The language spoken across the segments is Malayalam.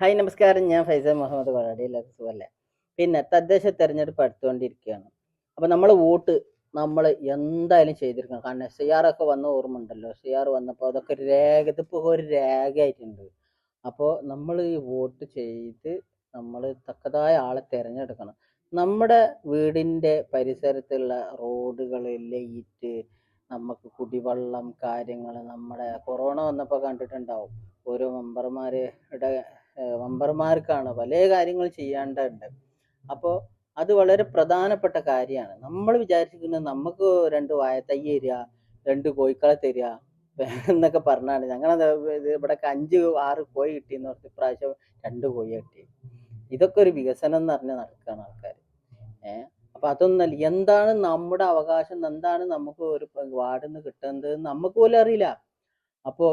ഹായ് നമസ്കാരം. ഞാൻ ഫൈസൽ മുഹമ്മദ് കൊളാടി എല്ലാവർക്കും സുഖമല്ലേ? പിന്നെ തദ്ദേശ തെരഞ്ഞെടുപ്പ് അടുത്തുകൊണ്ടിരിക്കുകയാണ്. അപ്പോൾ നമ്മൾ വോട്ട് നമ്മൾ എന്തായാലും ചെയ്തിരിക്കണം. കാരണം എസ് ഐ ആർ ഒക്കെ വന്ന ഓർമ്മ ഉണ്ടല്ലോ എസ് ഐ ആർ വന്നപ്പോൾ അതൊക്കെ ഒരു രേഖ ഇതിപ്പോൾ ഒരു രേഖയായിട്ടുണ്ട്. അപ്പോൾ നമ്മൾ ഈ വോട്ട് ചെയ്ത് നമ്മൾ തക്കതായ ആളെ തിരഞ്ഞെടുക്കണം. നമ്മുടെ വീടിന്റെ പരിസരത്തുള്ള റോഡുകൾ ലൈറ്റ് നമുക്ക് കുടിവെള്ളം കാര്യങ്ങൾ നമ്മുടെ കൊറോണ വന്നപ്പോൾ കണ്ടിട്ടുണ്ടാവും. ഓരോ മെമ്പർമാരുടെ മെമ്പർമാർക്കാണ് പല കാര്യങ്ങൾ ചെയ്യേണ്ടതുണ്ട് അപ്പോൾ അത് വളരെ പ്രധാനപ്പെട്ട കാര്യമാണ്. നമ്മൾ വിചാരിച്ചിരിക്കുന്നത് നമുക്ക് രണ്ട് വായത്തൈ തരിക രണ്ട് കോഴിക്കളെ തരിക എന്നൊക്കെ പറഞ്ഞാണ്. ഞങ്ങളത് ഇവിടെ അഞ്ച് ആറ് കോഴി കിട്ടിയെന്ന് പറഞ്ഞ് ഇപ്രാവശ്യം രണ്ട് കോഴി കിട്ടി. ഇതൊക്കെ ഒരു വികസനം എന്ന് പറഞ്ഞ് നടക്കുകയാണ് ആൾക്കാർ ഏഹ് അപ്പൊ അതൊന്നല്ല എന്താണ് നമ്മുടെ അവകാശം എന്താണ് നമുക്ക് ഒരു വാർഡിൽ നിന്ന് കിട്ടുന്നത് നമുക്ക് പോലും അറിയില്ല. അപ്പോ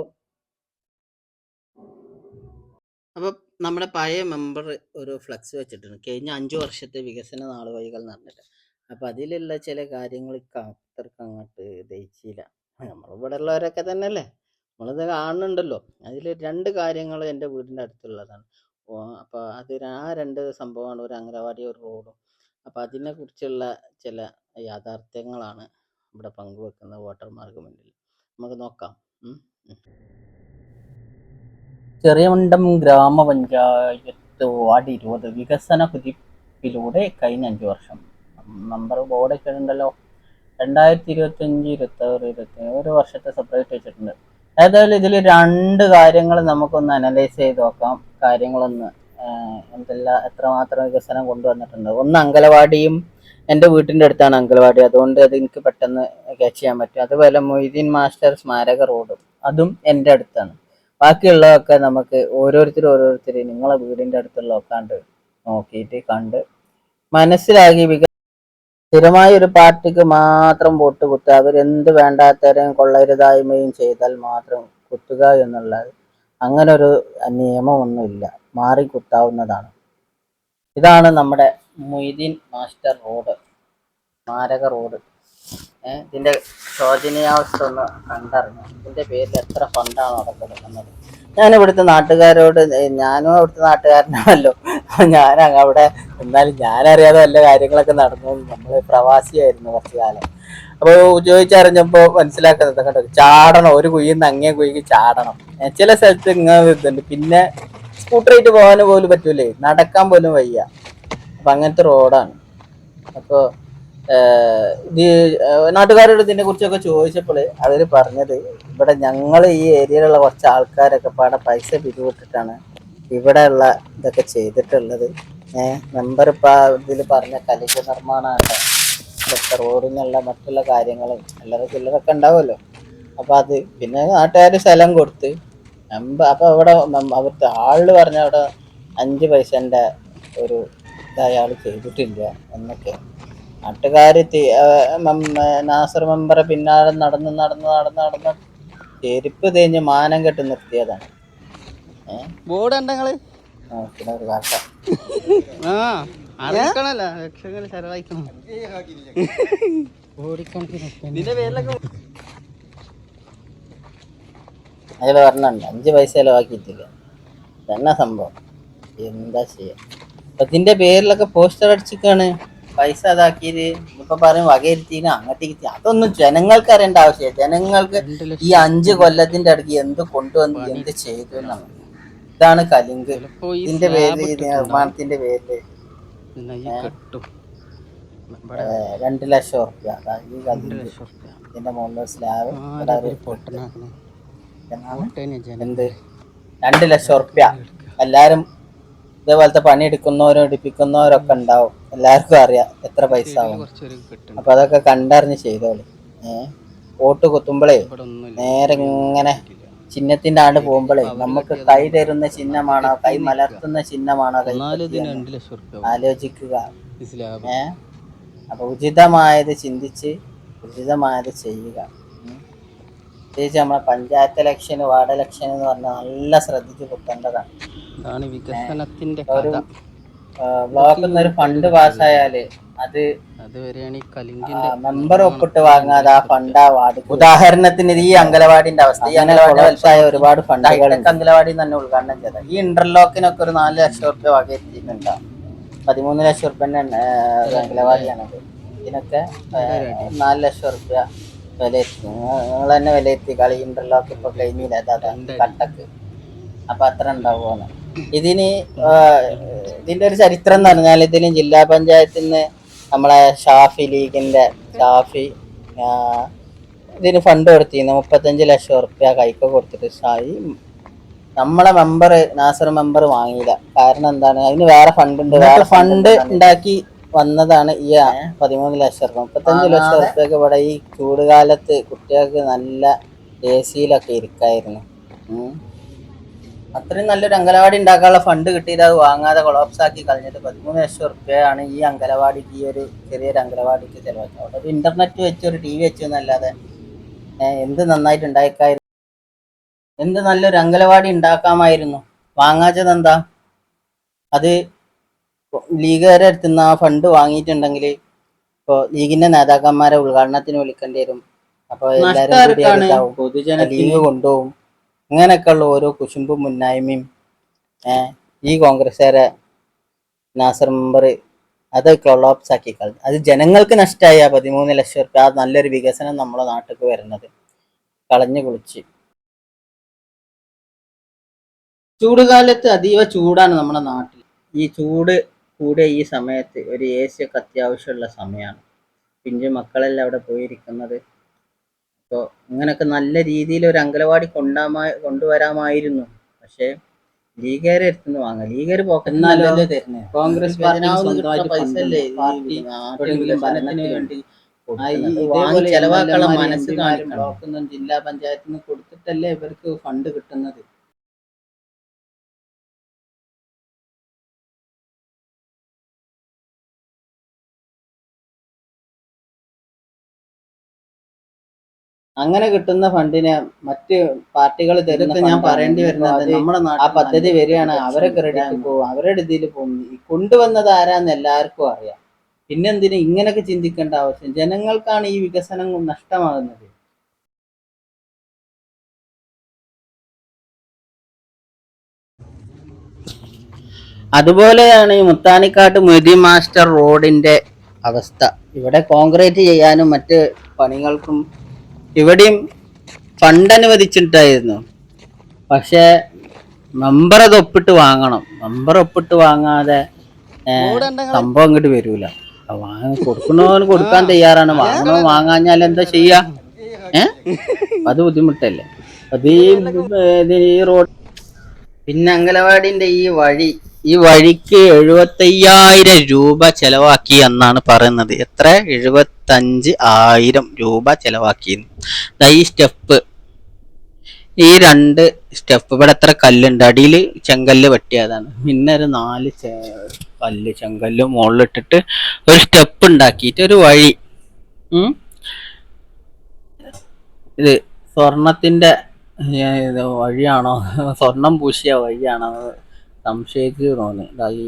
അപ്പൊ നമ്മുടെ പഴയ മെമ്പർ ഒരു ഫ്ലക്സ് വെച്ചിട്ടുണ്ട്. കഴിഞ്ഞ അഞ്ചു വർഷത്തെ വികസന നാളുവഴികൾ എന്ന് പറഞ്ഞിട്ട്. അതിലുള്ള ചില കാര്യങ്ങൾ അത്രയ്ക്ക് അങ്ങോട്ട് ദഹിച്ചില്ല. നമ്മളിവിടെ ഉള്ളവരൊക്കെ തന്നെ അല്ലേ നമ്മളിത് കാണുന്നുണ്ടല്ലോ. അതിൽ രണ്ട് കാര്യങ്ങൾ എന്റെ വീടിന്റെ അടുത്തുള്ളതാണ്. അപ്പോൾ അപ്പൊ അത് ആ രണ്ട് സംഭവമാണ് ഒരു അംഗനവാടി ഒരു റോഡും. അപ്പൊ അതിനെ കുറിച്ചുള്ള ചില യാഥാർത്ഥ്യങ്ങളാണ് ഇവിടെ പങ്കുവെക്കുന്നത് വോട്ടർമാർക്ക് മുന്നിൽ. നമുക്ക് നോക്കാം. ചെറിയമുണ്ടം ഗ്രാമപഞ്ചായത്ത് വാർഡ് ഇരുപത്. വികസന കുതിപ്പിലൂടെ കഴിഞ്ഞ അഞ്ച് വർഷം. നമ്പർ ബോർഡ് ഉണ്ടല്ലോ. രണ്ടായിരത്തി ഇരുപത്തി അഞ്ച് ഇരുപത്തി ഒരു വർഷത്തെ സെപ്പറേറ്റ് വെച്ചിട്ടുണ്ട്. ഏതായാലും ഇതിൽ രണ്ട് കാര്യങ്ങൾ നമുക്കൊന്ന് അനലൈസ് ചെയ്ത് നോക്കാം. കാര്യങ്ങളൊന്ന് എന്തെല്ലാം എത്രമാത്രം വികസനം കൊണ്ടുവന്നിട്ടുണ്ട്. ഒന്ന് അങ്കലവാടിയും എന്റെ വീട്ടിന്റെ അടുത്താണ് അങ്കലവാടി. അതുകൊണ്ട് അത് എനിക്ക് പെട്ടെന്ന് ക്യാച്ച് ചെയ്യാൻ പറ്റും. അതുപോലെ മൊയ്തീൻ മാസ്റ്റർ സ്മാരക റോഡും അതും എന്റെ അടുത്താണ്. ബാക്കിയുള്ളതൊക്കെ നമുക്ക് ഓരോരുത്തർ ഓരോരുത്തർ നിങ്ങളെ വീടിന്റെ അടുത്തുള്ള ഒക്കാണ്ട് നോക്കിയിട്ട് കണ്ട് മനസ്സിലാക്കി വിക സ്ഥിരമായ ഒരു പാർട്ടിക്ക് മാത്രം വോട്ട് കുത്തുക. അവരെന്ത് വേണ്ടാത്തവരെയും കൊള്ളരുതായ്മയും ചെയ്താൽ മാത്രം കുത്തുക എന്നുള്ളത് അങ്ങനെ ഒരു നിയമമൊന്നുമില്ല. മാറി കുത്താവുന്നതാണ്. ഇതാണ് നമ്മുടെ മൊയ്തീൻ മാസ്റ്റർ റോഡ് സ്മാരക റോഡ്. ഇതിന്റെ ശോചനീയാവസ്ഥ ഒന്ന് കണ്ടറിഞ്ഞു. ഇതിന്റെ പേരിൽ എത്ര ഫണ്ടാണ് അവിടെ കിടക്കുന്നത് ഞാൻ ഇവിടുത്തെ നാട്ടുകാരോട് ഞാനും അവിടുത്തെ നാട്ടുകാരനാണല്ലോ ഞാൻ അവിടെ എന്നാലും ഞാനറിയാതെ വല്ല കാര്യങ്ങളൊക്കെ നടന്നു നമ്മൾ പ്രവാസിയായിരുന്നു കുറച്ചു കാലം. അപ്പോൾ ചോദിച്ചറിഞ്ഞപ്പോൾ മനസ്സിലാക്കുന്നത് കണ്ടോ? ചാടണം. ഒരു കുഴിയിൽ നിന്ന് അങ്ങേ കുഴിക്ക് ചാടണം. ചില സ്ഥലത്ത് ഇങ്ങനെ ഇതുണ്ട്. പിന്നെ സ്കൂട്ടറായിട്ട് പോകാൻ പോലും പറ്റൂലേ. നടക്കാൻ പോലും വയ്യ. അപ്പൊ അങ്ങനത്തെ റോഡാണ് അപ്പോൾ നാട്ടുകാരോട് ഇതിനെ കുറിച്ചൊക്കെ ചോദിച്ചപ്പോൾ അവർ പറഞ്ഞത് ഇവിടെ ഞങ്ങൾ ഈ ഏരിയയിലുള്ള കുറച്ച് ആൾക്കാരൊക്കെ പാടെ പൈസ പിരിവിട്ടിട്ടാണ് ഇവിടെയുള്ള ഇതൊക്കെ ചെയ്തിട്ടുള്ളത്. ഏഹ് മെമ്പർ ഇപ്പൊ ഇതിൽ പറഞ്ഞ കലിക നിർമ്മാണമാണ് ഇതൊക്കെ റോഡിനുള്ള മറ്റുള്ള കാര്യങ്ങളും എല്ലാവരും ചില്ലറൊക്കെ ഉണ്ടാവുമല്ലോ. അപ്പോൾ അത് പിന്നെ നാട്ടുകാർ സ്ഥലം കൊടുത്ത് മെമ്പർ അപ്പോൾ അവിടെ അവിടുത്തെ ആൾ പറഞ്ഞ അവിടെ അഞ്ച് പൈസന്റെ ഒരു ഇത് ചെയ്തിട്ടില്ല എന്നൊക്കെ. നാട്ടുകാർ നാസർ മെമ്പറെ പിന്നാലെ നടന്ന് നടന്ന് നടന്ന് നടന്ന് ചെരുപ്പ് തേഞ്ഞ് മാനം കെട്ട് നിർത്തിയതാണ്. ബോർഡ് പേരിലൊക്കെ അതിൽ പറഞ്ഞുണ്ട് അഞ്ച് പൈസ ചെലവാക്കിയിട്ടില്ല. തന്നെ സംഭവം? എന്താ ചെയ്യാ? അപ്പൊ ഇതിന്റെ പേരിലൊക്കെ പോസ്റ്റർ അടിച്ചിക്കാണ് പൈസ അതാക്കിയത്. ഇപ്പൊ പറയും വകയിരുത്തിന് അങ്ങോട്ടേക്ക് അതൊന്നും ജനങ്ങൾക്ക് അറിയേണ്ട ആവശ്യമില്ല. ജനങ്ങൾക്ക് ഈ അഞ്ച് കൊല്ലത്തിന്റെ അടുക്ക് എന്ത് കൊണ്ടുവന്ന് എന്ത് ചെയ്തു എന്നാണ്. ഇതാണ് കലിങ്ക്. ഇതിന്റെ പേര്. നിർമ്മാണത്തിന്റെ പേരിൽ. ഏഹ്, രണ്ട് ലക്ഷം ഉറുപ്പ്യ. ഈ കലിങ്ക്. ഇതിന്റെ മുകളിൽ സ്ലാബ്. എന്ത്? രണ്ട് ലക്ഷം ഉറുപ്പ്യ. എല്ലാരും ഇതേപോലത്തെ പണി എടുക്കുന്നവരും എടുപ്പിക്കുന്നവരൊക്കെ ഉണ്ടാവും. എല്ലാവർക്കും അറിയാം എത്ര പൈസ ആവും. അപ്പൊ അതൊക്കെ കണ്ടറിഞ്ഞ് ചെയ്തോളൂ. ഏഹ് ഓട്ട് കുത്തുമ്പോഴേ നേരെ ഇങ്ങനെ ചിഹ്നത്തിന്റെ ആണ്ട് പോകുമ്പോഴേ നമുക്ക് കൈ തരുന്ന ചിഹ്നമാണോ കൈ മലർത്തുന്ന ചിഹ്നമാണോ കൈ ആലോചിക്കുക. ഏഹ് അപ്പൊ ഉചിതമായത് ചിന്തിച്ച് ഉചിതമായത് ചെയ്യുക. പ്രത്യേകിച്ച് നമ്മളെ പഞ്ചായത്ത് ഇലക്ഷൻ വാർഡ് ഇലക്ഷൻ എന്ന് പറഞ്ഞാൽ നല്ല ശ്രദ്ധിച്ച് പൊക്കേണ്ടതാണ് വികസനത്തിന്റെ ഒരു കഥ. ബ്ലോക്കിൽ നിന്ന് ഒരു ഫണ്ട് പാസ്സായാൽ അത് ഈ കലിങ്കിന്റെ മെമ്പർ ഒപ്പിട്ട് വാങ്ങാതെ ആ ഫണ്ട് ആ വാർഡ് ഉദാഹരണത്തിന് ഈ അങ്കലവാടിന്റെ അവസ്ഥ. ഈ അംഗലവാടി വലുതായ ഒരുപാട് ഫണ്ടുകൾ അങ്കലവാടി തന്നെ ഉദ്ഘാടനം ചെയ്ത ഈ ഇന്റർലോക്കിനൊക്കെ ഒരു നാല് ലക്ഷം റുപ്യ വക എത്തിയിട്ടുണ്ട് പതിമൂന്ന് ലക്ഷം റുപ്യ അംഗലവാടിയാണത്. ഇതിനൊക്കെ നാല് ലക്ഷം റുപ്യ വില എത്തി നിങ്ങൾ തന്നെ വിലയിരുത്തി. കളി ഇന്റർലോക്ക് ഇപ്പൊ ക്ലെയിം ചെയ്ത. കട്ടക്ക്. അപ്പൊ അത്ര ഉണ്ടാവുമെന്ന് ഇതിന് ഇതിന്റെ ഒരു ചരിത്രം എന്ന് പറഞ്ഞാൽ ഇതിന് ജില്ലാ പഞ്ചായത്തിൽ നിന്ന് നമ്മളെ ഷാഫി ലീഗിന്റെ ഷാഫി ഇതിന് ഫണ്ട് കൊടുത്തിരുന്നു. മുപ്പത്തഞ്ച് ലക്ഷം ഉറുപ്യ കൈക്ക് കൊടുത്തിട്ട് ഷായി. നമ്മളെ മെമ്പർ നാസർ മെമ്പർ വാങ്ങിയില്ല കാരണം എന്താണ്? അതിന് വേറെ ഫണ്ട് ഉണ്ട്. വേറെ ഫണ്ട് ഉണ്ടാക്കി വന്നതാണ് ഈ പതിമൂന്ന് ലക്ഷം റുപ്യ മുപ്പത്തഞ്ച് ലക്ഷം റുപ്യൊക്കെ ഇവിടെ ഈ ചൂടുകാലത്ത് കുട്ടികൾക്ക് നല്ല എ സിയിലൊക്കെ ഇരിക്കായിരുന്നു. അത്രയും നല്ലൊരു അംഗലവാടി ഉണ്ടാക്കാനുള്ള ഫണ്ട് കിട്ടിയിട്ട് അത് വാങ്ങാതെ കൊളാപ്സ് ആക്കി കളഞ്ഞിട്ട് പതിമൂന്ന് ലക്ഷം റുപ്യയാണ് ഈ അംഗലവാടിക്ക് ഈ ഒരു ചെറിയൊരു അംഗലവാടിക്ക് ചെലവാക്കി അവിടെ ഒരു ഇന്റർനെറ്റ് വെച്ച് ഒരു ടി വി വെച്ചു എന്നല്ലാതെ എന്ത് നന്നായിട്ട് ഉണ്ടാക്കായിരുന്നു എന്ത് നല്ലൊരു അംഗലവാടി ഉണ്ടാക്കാമായിരുന്നു? വാങ്ങാച്ചത് എന്താ അത് ലീഗുകാരെ അടുത്ത് നിന്ന് ആ ഫണ്ട് വാങ്ങിയിട്ടുണ്ടെങ്കിൽ ഇപ്പോൾ ലീഗിന്റെ നേതാക്കന്മാരെ ഉദ്ഘാടനത്തിന് വിളിക്കേണ്ടി വരും. അപ്പോൾ എല്ലാവരും കൂടി. ലീഗ് കൊണ്ടുപോകും. ഇങ്ങനെയൊക്കെയുള്ള ഓരോ കുശുമ്പും മുന്നായ്മയും ഈ കോൺഗ്രസ്സുകാരെ നാസർ മെമ്പർ അത് കൊളോപ്സ് ആക്കി കളഞ്ഞു. അത് ജനങ്ങൾക്ക് നഷ്ടമായ പതിമൂന്ന് ലക്ഷം റുപ്യ ആ നല്ലൊരു വികസനം നമ്മുടെ നാട്ടിലേക്ക് വരുന്നത്. കളഞ്ഞു കുളിച്ച്. ചൂടുകാലത്ത് അതീവ ചൂടാണ് നമ്മുടെ നാട്ടിൽ ഈ ചൂട് കൂടിയ ഈ സമയത്ത് ഒരു എ സി ഒക്കെ അത്യാവശ്യമുള്ള സമയമാണ് പിഞ്ചു മക്കളെല്ലാം അവിടെ പോയിരിക്കുന്നത്. അപ്പോൾ ഇങ്ങനൊക്കെ നല്ല രീതിയിൽ ഒരു അങ്കലവാടി കൊണ്ടാമാ കൊണ്ടുവരാമായിരുന്നു. പക്ഷേ ലീഗേരെ അടുത്തുനിന്ന് വാങ്ങാം. പോക്കെന്നാലോ കോൺഗ്രസ് പൈസ അല്ലേ വേണ്ടി മനസ്സ് കാണിക്കണം. ജില്ലാ പഞ്ചായത്തിന് കൊടുത്തിട്ടല്ലേ ഇവർക്ക് ഫണ്ട് കിട്ടുന്നത്? അങ്ങനെ കിട്ടുന്ന ഫണ്ടിനെ മറ്റ് പാർട്ടികൾ തരുന്ന ഞാൻ പറയേണ്ടി വരുന്നത് നമ്മുടെ ആ പദ്ധതി വരികയാണ്. അവരെ ക്രെഡിറ്റ് പോകും അവരുടെ ഇതിൽ പോകും കൊണ്ടുവന്നത് ആരാന്ന് എല്ലാവർക്കും അറിയാം. പിന്നെന്തിനു ഇങ്ങനെയൊക്കെ ചിന്തിക്കേണ്ട ആവശ്യം? ജനങ്ങൾക്കാണ് ഈ വികസനം നഷ്ടമാകുന്നത്. അതുപോലെയാണ് ഈ മുത്താനിക്കാട്ട് മൊയ്തി മാസ്റ്റർ റോഡിന്റെ അവസ്ഥ. ഇവിടെ കോൺക്രീറ്റ് ചെയ്യാനും മറ്റ് പണികൾക്കും ഇവിടെയും ഫണ്ട് അനുവദിച്ചിട്ടായിരുന്നു. പക്ഷേ മെമ്പർ അത് ഒപ്പിട്ട് വാങ്ങണം. മെമ്പർ ഒപ്പിട്ട് വാങ്ങാതെ സംഭവം ഇങ്ങോട്ട് വരൂല. വാങ്ങി കൊടുക്കണോന്ന് കൊടുക്കാൻ തയ്യാറാണ്. വാങ്ങണോ വാങ്ങാഞ്ഞാൽ എന്താ ചെയ്യാ? ഏ? അത് ബുദ്ധിമുട്ടല്ലേ? അത് ഈ റോഡ് പിന്നെ അങ്കലവാടിന്റെ ഈ വഴി ഈ വഴിക്ക് എഴുപത്തയ്യായിരം രൂപ ചെലവാക്കി എന്നാണ് പറയുന്നത്. എത്ര? എഴുപത്തഞ്ച് ആയിരം രൂപ ചെലവാക്കി ഈ സ്റ്റെപ്പ്. ഈ രണ്ട് സ്റ്റെപ്പ്. ഇവിടെ എത്ര കല്ലുണ്ട്? അടിയിൽ ചെങ്കല്ല് വെട്ടിയതാണ്. പിന്നെ ഒരു നാല് കല്ല് ചെങ്കല്ല് മുകളിലിട്ടിട്ട് ഒരു സ്റ്റെപ്പ് ഉണ്ടാക്കിയിട്ട് ഒരു വഴി. ഇത് സ്വർണത്തിന്റെ വഴിയാണോ? സ്വർണം പൂശിയ വഴിയാണോ? സംശയിച്ചു തോന്നി. ഇതാ ഈ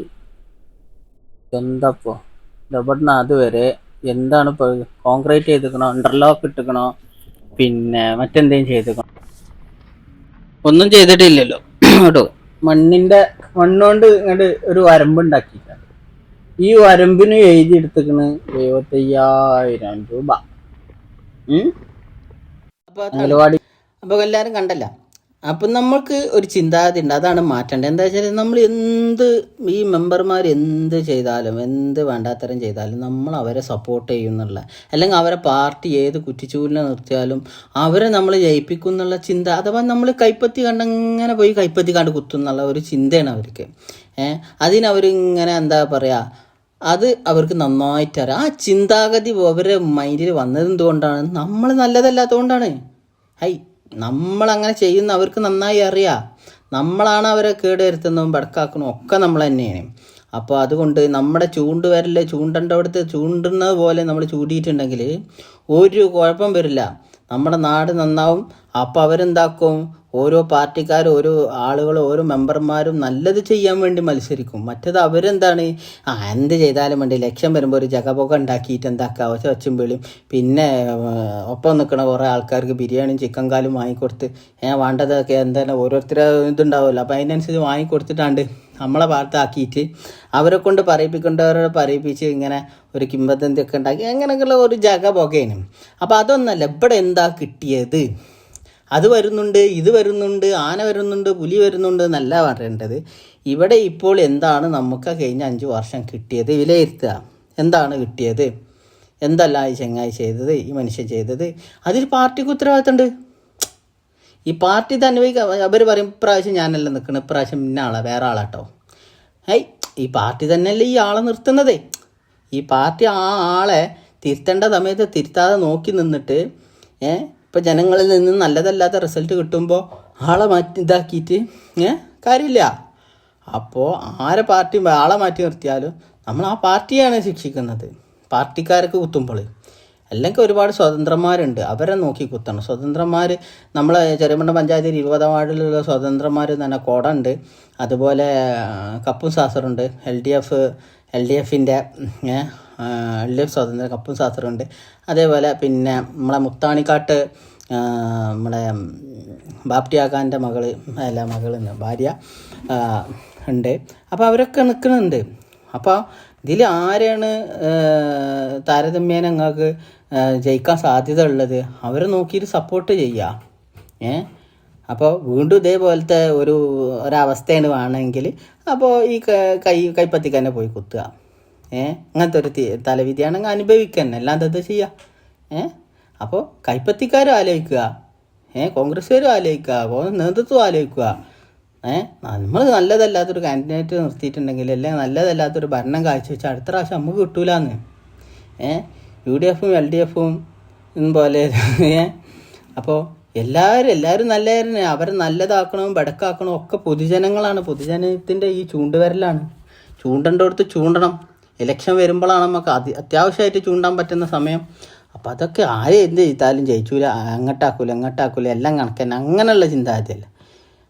എന്തപ്പോ ഇവിടുന്ന് അതുവരെ എന്താണ് ഇപ്പൊ കോൺക്രീറ്റ് ചെയ്തിക്കണോ ഇന്റർലോക്ക് ഇട്ടിക്കണോ പിന്നെ മറ്റെന്തെങ്കിലും ചെയ്തിക്കണോ ഒന്നും ചെയ്തിട്ടില്ലല്ലോ. കേട്ടോ. മണ്ണിന്റെ മണ്ണുകൊണ്ട് ഇങ്ങോട്ട് ഒരു വരമ്പുണ്ടാക്കിയിട്ടാണ്. ഈ വരമ്പിന് എഴുതി എടുത്തിക്കണ് എഴുപത്തയ്യായിരം രൂപ? അംഗനവാടി അപ്പോൾ എല്ലാവരും കണ്ടല്ല. അപ്പം നമ്മൾക്ക് ഒരു ചിന്താഗതി ഉണ്ട്. അതാണ് മാറ്റേണ്ടത്. എന്താ വെച്ചാൽ നമ്മൾ എന്ത് ഈ മെമ്പർമാർ എന്ത് ചെയ്താലും എന്ത് വേണ്ടാത്തരം ചെയ്താലും നമ്മൾ അവരെ സപ്പോർട്ട് ചെയ്യും എന്നുള്ള അല്ലെങ്കിൽ അവരെ പാർട്ടി ഏത് കുറ്റിച്ചൂലിനെ നിർത്തിയാലും അവരെ നമ്മൾ ജയിപ്പിക്കും എന്നുള്ള ചിന്ത അഥവാ നമ്മൾ കൈപ്പത്തി കണ്ടങ്ങനെ പോയി കൈപ്പത്തി കണ്ട് കുത്തും എന്നുള്ള ഒരു ചിന്തയാണ് അവർക്ക്. ഏഹ് അതിനവരിങ്ങനെ എന്താ പറയുക അത് അവർക്ക് നന്നായിട്ട് അറിയാം. ആ ചിന്താഗതി അവരുടെ മൈൻഡിൽ വന്നത് എന്തുകൊണ്ടാണ്? നമ്മൾ നല്ലതല്ലാത്തതുകൊണ്ടാണ്. ഹൈ നമ്മളങ്ങനെ ചെയ്യുന്ന അവർക്ക് നന്നായി അറിയാം. നമ്മളാണ് അവരെ കേടുവരുത്തുന്നതും പടക്കാക്കുന്നതും ഒക്കെ നമ്മൾ തന്നെയാണ്. അപ്പോൾ അതുകൊണ്ട് നമ്മുടെ ചൂണ്ട് വരൽ ചൂണ്ടേണ്ടവിടുത്ത് ചൂണ്ടുന്നത് പോലെ നമ്മൾ ചൂണ്ടിയിട്ടുണ്ടെങ്കിൽ ഒരു കുഴപ്പം വരില്ല. നമ്മുടെ നാട് നന്നാവും. അപ്പോൾ അവരെന്താക്കും? ഓരോ പാർട്ടിക്കാരും ഓരോ ആളുകളും ഓരോ മെമ്പർമാരും നല്ലത് ചെയ്യാൻ വേണ്ടി മത്സരിക്കും. മറ്റേത് അവരെന്താണ്? ആ എന്ത് ചെയ്താലും വേണ്ടി ലക്ഷ്യം വരുമ്പോൾ ഒരു ജഗപൊക ഉണ്ടാക്കിയിട്ട് എന്താക്കുക ഒച്ച ഒച്ചും വിളിയും. പിന്നെ ഒപ്പം നിൽക്കണ കുറേ ആൾക്കാർക്ക് ബിരിയാണിയും ചിക്കൻ കാലും വാങ്ങിക്കൊടുത്ത് ഏ വേണ്ടതൊക്കെ എന്താണ്? ഓരോരുത്തരെ ഇതുണ്ടാവുമല്ലോ. അപ്പോൾ അതിനനുസരിച്ച് വാങ്ങിക്കൊടുത്തിട്ടാണ്ട് നമ്മളെ ഭാഗത്താക്കിയിട്ട് അവരെ കൊണ്ട് പറയിപ്പിക്കേണ്ടവരോട് പറയിപ്പിച്ച് ഇങ്ങനെ ഒരു കിംബദന്തി ഒക്കെ ഉണ്ടാക്കി അങ്ങനെയൊക്കെയുള്ള ഒരു ജഗ പുകയാണ് അപ്പോൾ അതൊന്നല്ല ഇവിടെ എന്താ കിട്ടിയത്? അത് വരുന്നുണ്ട് ഇത് വരുന്നുണ്ട് ആന വരുന്നുണ്ട് പുലി വരുന്നുണ്ട് എന്നല്ല പറയേണ്ടത്. ഇവിടെ ഇപ്പോൾ എന്താണ് നമുക്ക് കഴിഞ്ഞ അഞ്ച് വർഷം കിട്ടിയത് വിലയിരുത്തുക. എന്താണ് കിട്ടിയത്? എന്തല്ല ഈ ചങ്ങായി ചെയ്തത് ഈ മനുഷ്യൻ ചെയ്തത്? അതിൽ പാർട്ടിക്ക് ഉത്തരവാദിത്തമുണ്ട്. ഈ പാർട്ടി തന്നെ അവർ പറയും ഇപ്രാവശ്യം ഞാനല്ല നിൽക്കണം ഇപ്രാവശ്യം ഇന്ന ആളാ വേറെ ആളാട്ടോ. ഏയ് ഈ പാർട്ടി തന്നെയല്ലേ ഈ ആളെ നിർത്തുന്നതേ? ഈ പാർട്ടി ആ ആളെ തിരുത്തേണ്ട സമയത്ത് തിരുത്താതെ നോക്കി നിന്നിട്ട് ഏ ഇപ്പം ജനങ്ങളിൽ നിന്ന് നല്ലതല്ലാത്ത റിസൾട്ട് കിട്ടുമ്പോൾ ആളെ മാറ്റി ഇതാക്കിയിട്ട് കാര്യമില്ല. അപ്പോൾ ആരെ പാർട്ടി ആളെ മാറ്റി നിർത്തിയാലും നമ്മൾ ആ പാർട്ടിയാണ് ശിക്ഷിക്കുന്നത്. പാർട്ടിക്കാർക്ക് കുത്തുമ്പോൾ. അല്ലെങ്കിൽ ഒരുപാട് സ്വതന്ത്രന്മാരുണ്ട്. അവരെ നോക്കി കുത്തണം. സ്വതന്ത്രന്മാർ നമ്മളെ ചെറുമണ്ണ പഞ്ചായത്തിൽ ഇരുപതാം വാർഡിലുള്ള സ്വതന്ത്രന്മാർ തന്നെ കോട ഉണ്ട് അതുപോലെ കപ്പും സാസറുണ്ട്. L D F L D എഫിന്റെ എൽ ഡി എഫ് സ്വാതന്ത്ര്യ കപ്പും സാസറുണ്ട് അതേപോലെ പിന്നെ നമ്മളെ മുത്താണിക്കാട്ട് നമ്മളെ ബാപ്റ്റിയാക്കാന്റെ മകൾ അല്ല മകളെന്ന് ഭാര്യ ഉണ്ട്. അപ്പോൾ അവരൊക്കെ നിൽക്കുന്നുണ്ട്. അപ്പോൾ ഇതിൽ ആരെയാണ് താരതമ്യേന നിങ്ങൾക്ക് ജയിക്കാൻ സാധ്യത ഉള്ളത്? അവരെ നോക്കിയിട്ട് സപ്പോർട്ട് ചെയ്യുക ഏ? അപ്പോൾ വീണ്ടും ഇതേപോലത്തെ ഒരു ഒരവസ്ഥയാണ് വേണമെങ്കിൽ അപ്പോൾ ഈ കൈ കൈപ്പത്തിക്ക് തന്നെ പോയി കുത്തുക. ഏ? അങ്ങനത്തെ ഒരു തലവിധിയാണെങ്കിൽ അനുഭവിക്കുക അല്ലാതെ എന്താ ചെയ്യുക ഏ? അപ്പോൾ കൈപ്പത്തിക്കാരും ആലോചിക്കുക. ഏഹ് കോൺഗ്രസ്സുകാരും ആലോചിക്കുക. നേതൃത്വം ആലോചിക്കുക. ഏ? നമ്മൾ നല്ലതല്ലാത്തൊരു കാൻഡിഡേറ്റ് നിർത്തിയിട്ടുണ്ടെങ്കിൽ അല്ലെങ്കിൽ നല്ലതല്ലാത്തൊരു ഭരണം കാഴ്ചവെച്ചാൽ അടുത്ത പ്രാവശ്യം നമുക്ക് കിട്ടൂലെന്ന്. ഏ? യു ഡി എഫും എൽ ഡി എഫും പോലെ അപ്പോൾ എല്ലാവരും എല്ലാവരും നല്ലവരും അവരെ നല്ലതാക്കണവും ബടക്കാക്കണവും ഒക്കെ പൊതുജനങ്ങളാണ്. പൊതുജനത്തിന്റെ ഈ ചൂണ്ടുവരലാണ്. ചൂണ്ടേണ്ടടുത്ത് ചൂണ്ടണം. ഇലക്ഷൻ വരുമ്പോഴാണ് നമുക്ക് അതി അത്യാവശ്യമായിട്ട് ചൂണ്ടാൻ പറ്റുന്ന സമയം. അപ്പോൾ അതൊക്കെ ആരെ എന്ത് ചെയ്താലും ജയിച്ചൂല അങ്ങോട്ടാക്കൂല അങ്ങോട്ടാക്കൂല എല്ലാം കണക്കന്നെ. അങ്ങനെയുള്ള ചിന്താഗതിയല്ല.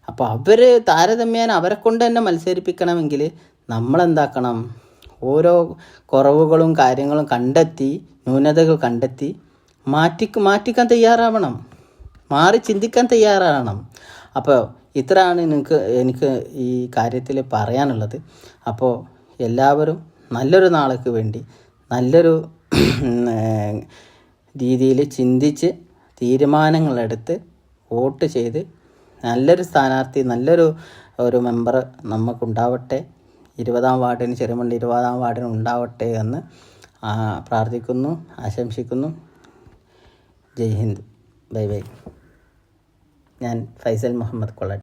അപ്പോൾ അവർ താരതമ്യേന അവരെ കൊണ്ട് തന്നെ മത്സരിപ്പിക്കണമെങ്കിൽ നമ്മളെന്താക്കണം? ഓരോ കുറവുകളും കാര്യങ്ങളും കണ്ടെത്തി ന്യൂനതകൾ കണ്ടെത്തി മാറ്റി മാറ്റിക്കാൻ തയ്യാറാവണം. മാറി ചിന്തിക്കാൻ തയ്യാറാവണം. അപ്പോൾ ഇത്രയാണ് നിങ്ങൾക്ക് എനിക്ക് ഈ കാര്യത്തിൽ പറയാനുള്ളത്. അപ്പോൾ എല്ലാവരും നല്ലൊരു നാളേക്ക് വേണ്ടി നല്ലൊരു രീതിയിൽ ചിന്തിച്ച് തീരുമാനങ്ങളെടുത്ത് വോട്ട് ചെയ്ത് നല്ലൊരു സ്ഥാനാർത്ഥി നല്ലൊരു ഒരു മെമ്പർ നമുക്കുണ്ടാവട്ടെ. ഇരുപതാം വാർഡിന് ചെറുമണ്ണി ഇരുപതാം വാർഡിന് ഉണ്ടാവട്ടെ എന്ന് പ്രാർത്ഥിക്കുന്നു ആശംസിക്കുന്നു. ജയ് ഹിന്ദ്. Bye bye. ഞാൻ ഫൈസൽ മുഹമ്മദ് കൊള്ളട്ട്